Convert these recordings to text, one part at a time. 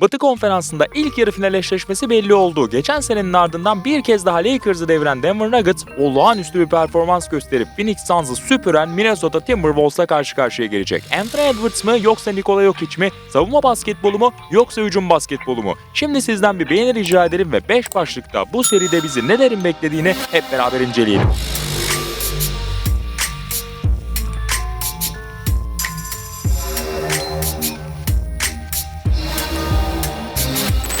Batı konferansında ilk yarı final eşleşmesi belli oldu. Geçen senenin ardından bir kez daha Lakers'ı deviren Denver Nuggets olağanüstü bir performans gösterip Phoenix Suns'ı süpüren Minnesota Timberwolves'la karşı karşıya gelecek. Anthony Edwards mı yoksa Nikola Jokic mi? Savunma basketbolu mu yoksa hücum basketbolu mu? Şimdi sizden bir beğeni rica ederim ve 5 başlıkta bu seride bizi nelerin beklediğini hep beraber inceleyelim.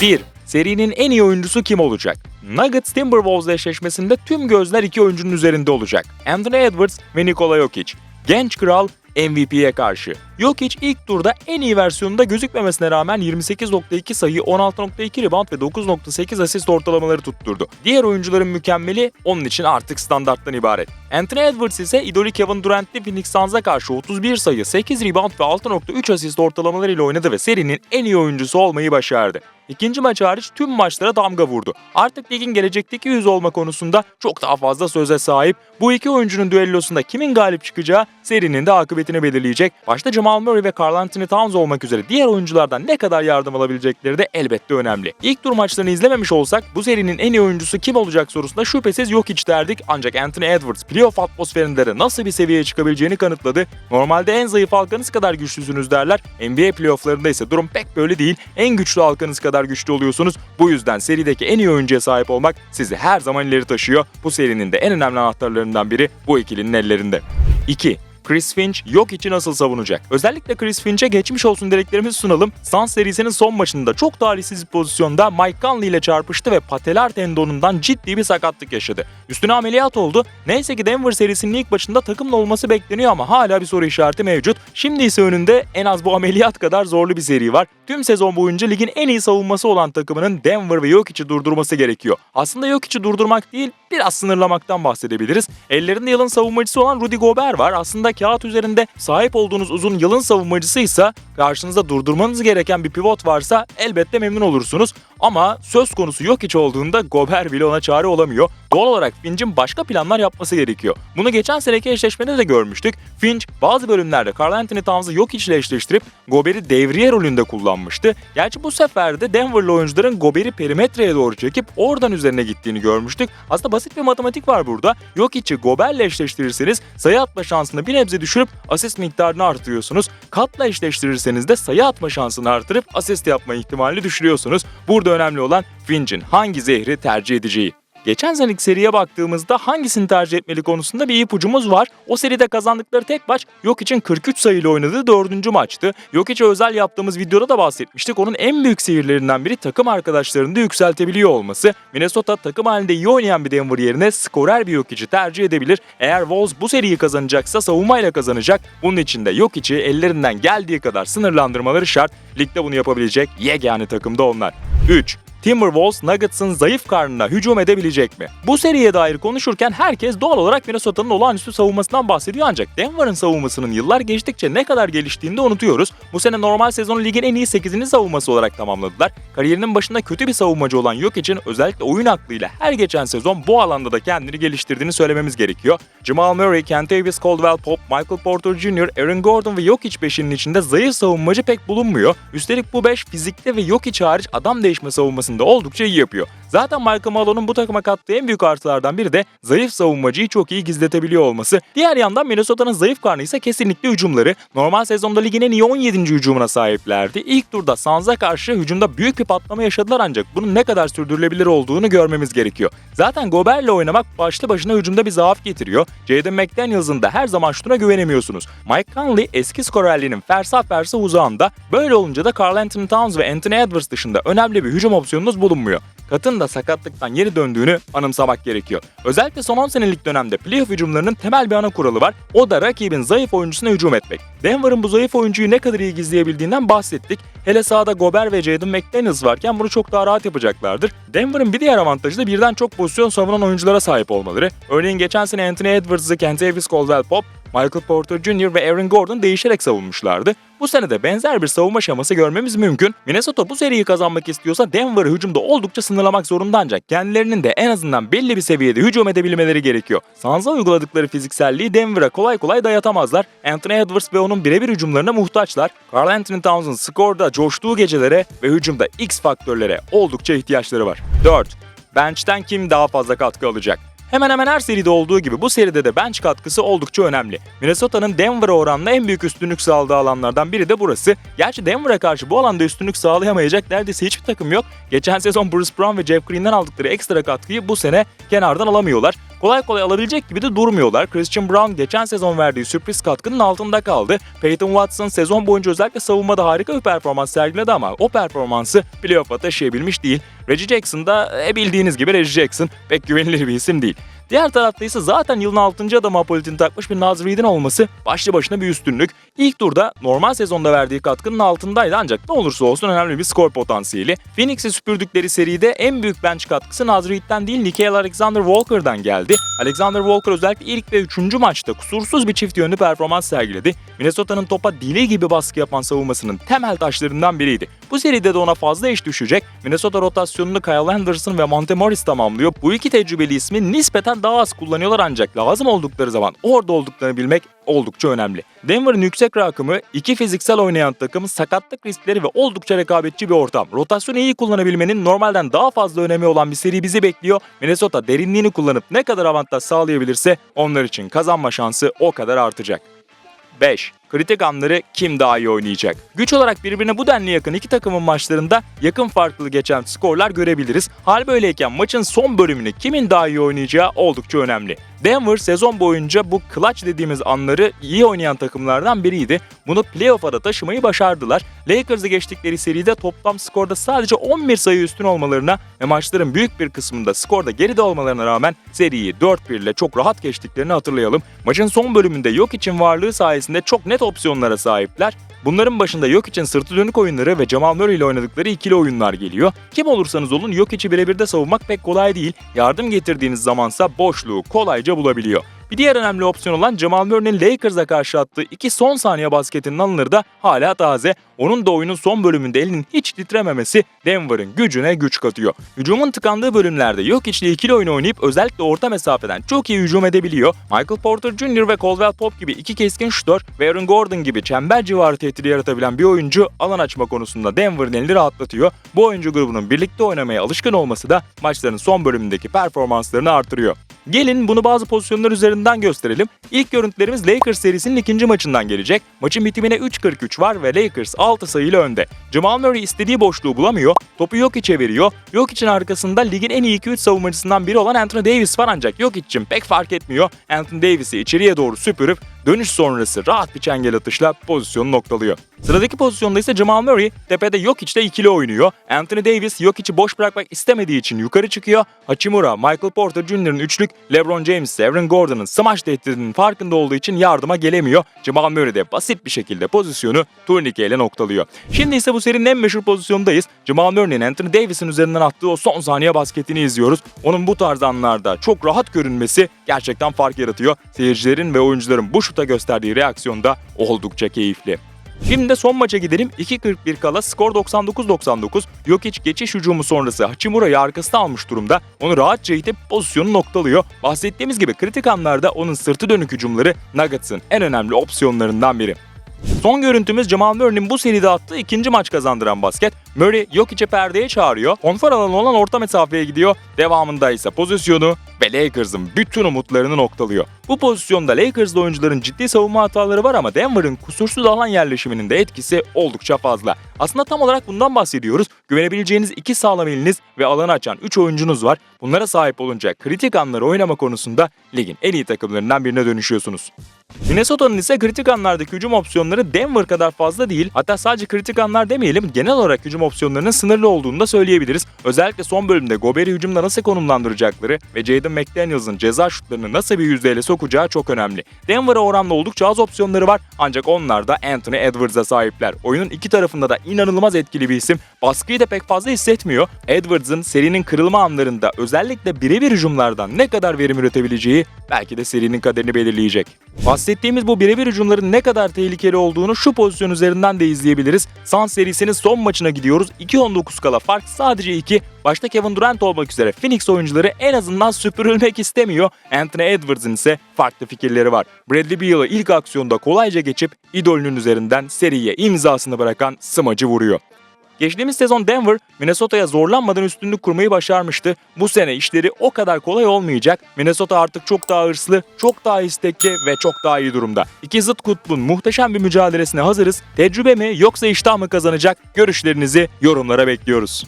1. Serinin en iyi oyuncusu kim olacak? Nuggets Timberwolves eşleşmesinde tüm gözler iki oyuncunun üzerinde olacak. Anthony Edwards ve Nikola Jokic. Genç kral MVP'ye karşı. Jokic ilk turda en iyi versiyonunda gözükmemesine rağmen 28.2 sayı, 16.2 rebound ve 9.8 asist ortalamaları tutturdu. Diğer oyuncuların mükemmeli onun için artık standarttan ibaret. Anthony Edwards ise idolü Kevin Durant'li Phoenix Suns'a karşı 31 sayı, 8 rebound ve 6.3 asist ortalamalarıyla oynadı ve serinin en iyi oyuncusu olmayı başardı. İkinci maç hariç tüm maçlara damga vurdu. Artık ligin gelecekteki yüz olma konusunda çok daha fazla söze sahip. Bu iki oyuncunun düellosunda kimin galip çıkacağı serinin de akıbetini belirleyecek. Başta Jamal Murray ve Karl Anthony Towns olmak üzere diğer oyunculardan ne kadar yardım alabilecekleri de elbette önemli. İlk tur maçlarını izlememiş olsak bu serinin en iyi oyuncusu kim olacak sorusunda şüphesiz yok hiç derdik ancak Anthony Edwards playoff atmosferinde de nasıl bir seviyeye çıkabileceğini kanıtladı. Normalde en zayıf halkanız kadar güçlüsünüz derler. NBA playofflarında ise durum pek böyle değil. En güçlü halkanız kadar güçlü oluyorsunuz. Bu yüzden serideki en iyi oyuncuya sahip olmak sizi her zaman ileri taşıyor. Bu serinin de en önemli anahtarlarından biri bu ikilinin ellerinde. 2. Chris Finch yok için nasıl savunacak? Özellikle Chris Finch'e geçmiş olsun dileklerimizi sunalım. Suns serisinin son maçında çok talihsiz bir pozisyonda Mike Conley ile çarpıştı ve patelar tendonundan ciddi bir sakatlık yaşadı. Üstüne ameliyat oldu. Neyse ki Denver serisinin ilk maçında takımla olması bekleniyor ama hala bir soru işareti mevcut. Şimdi ise önünde en az bu ameliyat kadar zorlu bir seri var. Tüm sezon boyunca ligin en iyi savunması olan takımının Denver ve Jokic'i durdurması gerekiyor. Aslında Jokic'i durdurmak değil, biraz sınırlamaktan bahsedebiliriz. Ellerinde yılın savunmacısı olan Rudy Gobert var. Aslında kağıt üzerinde sahip olduğunuz uzun yılın savunmacısıysa karşınızda durdurmanız gereken bir pivot varsa elbette memnun olursunuz. Ama söz konusu yok hiç olduğunda Gobert bile ona çare olamıyor. Doğal olarak Finch'in başka planlar yapması gerekiyor. Bunu geçen seneki eşleşmede de görmüştük. Finch bazı bölümlerde Karl Anthony Towns'ı yok ile eşleştirip Gobert'i devriye rolünde kullanmıştı. Gerçi bu sefer de Denver'lı oyuncuların Gobert'i perimetreye doğru çekip oradan üzerine gittiğini görmüştük. Aslında basit bir matematik var burada. Yok içi Gobert'le eşleştirirseniz sayı atma şansını bir nebze düşürüp asist miktarını artırıyorsunuz. Katla eşleştirirseniz de sayı atma şansını artırıp asist yapma ihtimalini düşürüyorsunuz. Burada önemli olan Finch'in hangi zehri tercih edeceği. Geçen seneki seriye baktığımızda hangisini tercih etmeli konusunda bir ipucumuz var. O seride kazandıkları tek maç yok için 43 sayıyla oynadığı dördüncü maçtı. Yok içe özel yaptığımız videoda da bahsetmiştik. Onun en büyük sihirlerinden biri takım arkadaşlarını da yükseltebiliyor olması. Minnesota takım halinde iyi oynayan bir Denver yerine skorer bir yok içi tercih edebilir. Eğer Wolves bu seriyi kazanacaksa savunmayla kazanacak. Bunun için de yok içi ellerinden geldiği kadar sınırlandırmaları şart. Ligde bunu yapabilecek yegane takım da onlar. 3. Timberwolves Nuggets'ın zayıf karnına hücum edebilecek mi? Bu seriye dair konuşurken herkes doğal olarak Minnesota'nın olağanüstü savunmasından bahsediyor ancak Denver'ın savunmasının yıllar geçtikçe ne kadar geliştiğini de unutuyoruz. Bu sene normal sezonu ligin en iyi 8. savunması olarak tamamladılar. Kariyerinin başında kötü bir savunmacı olan yok için özellikle oyun aklıyla her geçen sezon bu alanda da kendini geliştirdiğini söylememiz gerekiyor. Jamal Murray, Kentavious Caldwell Pope, Michael Porter Jr., Aaron Gordon ve Jokic beşinin içinde zayıf savunmacı pek bulunmuyor. Üstelik bu beş fizikte ve Jokic hariç adam değişme savunmasında oldukça iyi yapıyor. Zaten Michael Malone'un bu takıma kattığı en büyük artılardan biri de zayıf savunmacıyı çok iyi gizletebiliyor olması. Diğer yandan Minnesota'nın zayıf karnı ise kesinlikle hücumları. Normal sezonda ligin en iyi 17. hücumuna sahiplerdi. İlk turda Suns'a karşı hücumda büyük bir patlama yaşadılar ancak bunun ne kadar sürdürülebilir olduğunu görmemiz gerekiyor. Zaten Gobert'le oynamak başlı başına hücumda bir zaaf getiriyor. Jaden McDaniels'ın da her zaman şuna güvenemiyorsunuz. Mike Conley eski skorerliğinin fersa fersa uzağında. Böyle olunca da Karl Anthony Towns ve Anthony Edwards dışında önemli bir hücum opsiyonunuz bulunmuyor. Katın da sakatlıktan yeni döndüğünü anımsamak gerekiyor. Özellikle son 10 senelik dönemde playoff hücumlarının temel bir ana kuralı var. O da rakibin zayıf oyuncusuna hücum etmek. Denver'ın bu zayıf oyuncuyu ne kadar iyi gizleyebildiğinden bahsettik. Hele sahada Gobert ve Jaden McDaniels varken bunu çok daha rahat yapacaklardır. Denver'ın bir diğer avantajı da birden çok pozisyon savunan oyunculara sahip olmaları. Örneğin geçen sene Anthony Edwards'ı Kentavious Caldwell Pop, Michael Porter Jr. ve Aaron Gordon değişerek savunmuşlardı. Bu sene de benzer bir savunma şeması görmemiz mümkün. Minnesota bu seriyi kazanmak istiyorsa Denver'ı hücumda oldukça sınırlamak zorunda ancak kendilerinin de en azından belli bir seviyede hücum edebilmeleri gerekiyor. Sansa uyguladıkları fizikselliği Denver'a kolay kolay dayatamazlar. Anthony Edwards ve onun birebir hücumlarına muhtaçlar. Carl Anthony Towns'un skorda coştuğu gecelere ve hücumda X faktörlere oldukça ihtiyaçları var. 4. Bench'ten kim daha fazla katkı alacak? Hemen hemen her seride olduğu gibi bu seride de bench katkısı oldukça önemli. Minnesota'nın Denver'a oranla en büyük üstünlük sağladığı alanlardan biri de burası. Gerçi Denver'a karşı bu alanda üstünlük sağlayamayacak neredeyse hiçbir takım yok. Geçen sezon Bruce Brown ve Jeff Green'den aldıkları ekstra katkıyı bu sene kenardan alamıyorlar. Kolay kolay alabilecek gibi de durmuyorlar. Christian Brown geçen sezon verdiği sürpriz katkının altında kaldı. Peyton Watson sezon boyunca özellikle savunmada harika bir performans sergiledi ama o performansı playoff'a taşıyabilmiş değil. Reggie Jackson da e, bildiğiniz gibi Reggie Jackson pek güvenilir bir isim değil. Diğer tarafta ise zaten yılın 6. adamı apolitini takmış bir Naz Reid'in olması başlı başına bir üstünlük. İlk turda normal sezonda verdiği katkının altındaydı ancak ne olursa olsun önemli bir skor potansiyeli. Phoenix'i süpürdükleri seride en büyük bench katkısı Naz Reid'den değil Nickeil Alexander Walker'dan geldi. Alexander Walker özellikle ilk ve üçüncü maçta kusursuz bir çift yönlü performans sergiledi. Minnesota'nın topa dili gibi baskı yapan savunmasının temel taşlarından biriydi. Bu seride de ona fazla iş düşecek. Minnesota rotasyonunu Kyle Anderson ve Monte Morris tamamlıyor. Bu iki tecrübeli ismi nispeten daha az kullanıyorlar ancak lazım oldukları zaman orada olduklarını bilmek oldukça önemli. Denver'ın yüksek rakımı, iki fiziksel oynayan takım, sakatlık riskleri ve oldukça rekabetçi bir ortam. Rotasyonu iyi kullanabilmenin normalden daha fazla önemi olan bir seri bizi bekliyor. Minnesota derinliğini kullanıp ne kadar avantaj sağlayabilirse onlar için kazanma şansı o kadar artacak. 5. Kritik anları kim daha iyi oynayacak? Güç olarak birbirine bu denli yakın iki takımın maçlarında yakın farklı geçen skorlar görebiliriz. Hal böyleyken maçın son bölümünü kimin daha iyi oynayacağı oldukça önemli. Denver sezon boyunca bu clutch dediğimiz anları iyi oynayan takımlardan biriydi. Bunu playoff'a da taşımayı başardılar. Lakers'ı geçtikleri seride toplam skorda sadece 11 sayı üstün olmalarına ve maçların büyük bir kısmında skorda geride olmalarına rağmen seriyi 4-1 ile çok rahat geçtiklerini hatırlayalım. Maçın son bölümünde yok için varlığı sayesinde çok net opsiyonlara sahipler. Bunların başında yok için sırtı dönük oyunları ve Jamal Murray ile oynadıkları ikili oyunlar geliyor. Kim olursanız olun yok içi birebir de savunmak pek kolay değil. Yardım getirdiğiniz zamansa boşluğu kolayca bulabiliyor. Bir diğer önemli opsiyon olan Jamal Murray'nin Lakers'a karşı attığı iki son saniye basketinin alınır da hala taze. Onun da oyunun son bölümünde elinin hiç titrememesi Denver'ın gücüne güç katıyor. Hücumun tıkandığı bölümlerde yok içli ikili oyun oynayıp özellikle orta mesafeden çok iyi hücum edebiliyor. Michael Porter Jr. ve Caldwell Pope gibi iki keskin şutör ve Aaron Gordon gibi çember civarı tehdidi yaratabilen bir oyuncu alan açma konusunda Denver'ın elini rahatlatıyor. Bu oyuncu grubunun birlikte oynamaya alışkın olması da maçların son bölümündeki performanslarını artırıyor. Gelin bunu bazı pozisyonlar üzerinden gösterelim. İlk görüntülerimiz Lakers serisinin ikinci maçından gelecek. Maçın bitimine 3.43 var ve Lakers 6 sayıyla önde. Jamal Murray istediği boşluğu bulamıyor. Topu yok içe veriyor. Yok için arkasında ligin en iyi 2-3 savunmacısından biri olan Anthony Davis var ancak yok için pek fark etmiyor. Anthony Davis'i içeriye doğru süpürüp dönüş sonrası rahat bir çengel atışla pozisyonu noktalıyor. Sıradaki pozisyonda ise Jamal Murray tepede yok içte ikili oynuyor. Anthony Davis yok içi boş bırakmak istemediği için yukarı çıkıyor. Hachimura, Michael Porter Jr.'ın üçlük, LeBron James, Aaron Gordon'ın smash tehdidinin farkında olduğu için yardıma gelemiyor. Jamal Murray de basit bir şekilde pozisyonu turnike ile noktalıyor. Şimdi ise bu serinin en meşhur pozisyondayız. Jamal Murray'nin Anthony Davis'in üzerinden attığı o son saniye basketini izliyoruz. Onun bu tarz anlarda çok rahat görünmesi gerçekten fark yaratıyor. Seyircilerin ve oyuncuların bu şuta gösterdiği reaksiyon da oldukça keyifli. Şimdi de son maça gidelim. 2.41 kala skor 99-99. Jokic geçiş hücumu sonrası Hachimura'yı arkasına almış durumda. Onu rahatça itip pozisyonu noktalıyor. Bahsettiğimiz gibi kritik anlarda onun sırtı dönük hücumları Nuggets'ın en önemli opsiyonlarından biri. Son görüntümüz Jamal Murray'nin bu seride attığı ikinci maç kazandıran basket. Murray yok içe perdeye çağırıyor. Konfor alanı olan orta mesafeye gidiyor. Devamında ise pozisyonu ve Lakers'ın bütün umutlarını noktalıyor. Bu pozisyonda Lakers'da oyuncuların ciddi savunma hataları var ama Denver'ın kusursuz alan yerleşiminin de etkisi oldukça fazla. Aslında tam olarak bundan bahsediyoruz. Güvenebileceğiniz iki sağlam eliniz ve alanı açan 3 oyuncunuz var. Bunlara sahip olunca kritik anları oynama konusunda ligin en iyi takımlarından birine dönüşüyorsunuz. Minnesota'nın ise kritik anlardaki hücum opsiyonları Denver kadar fazla değil. Hatta sadece kritik anlar demeyelim genel olarak hücum opsiyonlarının sınırlı olduğunu da söyleyebiliriz. Özellikle son bölümde Gobert'i hücumda nasıl konumlandıracakları ve Jaden McDaniels'ın ceza şutlarını nasıl bir yüzdeyle sokacağı çok önemli. Denver'a oranla oldukça az opsiyonları var ancak onlar da Anthony Edwards'a sahipler. Oyunun iki tarafında da inanılmaz etkili bir isim. Baskıyı da pek fazla hissetmiyor. Edwards'ın serinin kırılma anlarında özellikle birebir hücumlardan ne kadar verim üretebileceği belki de serinin kaderini belirleyecek. Bahsettiğimiz bu birebir hücumların ne kadar tehlikeli olduğunu şu pozisyon üzerinden de izleyebiliriz. Suns serisinin son maçına gidiyoruz. 2-19 kala fark sadece 2. Başta Kevin Durant olmak üzere Phoenix oyuncuları en azından süpürülmek istemiyor. Anthony Edwards'ın ise farklı fikirleri var. Bradley Beal'ı ilk aksiyonda kolayca geçip idolünün üzerinden seriye imzasını bırakan smacı vuruyor. Geçtiğimiz sezon Denver, Minnesota'ya zorlanmadan üstünlük kurmayı başarmıştı. Bu sene işleri o kadar kolay olmayacak. Minnesota artık çok daha hırslı, çok daha istekli ve çok daha iyi durumda. İki zıt kutbun muhteşem bir mücadelesine hazırız. Tecrübe mi yoksa iştah mı kazanacak? Görüşlerinizi yorumlara bekliyoruz.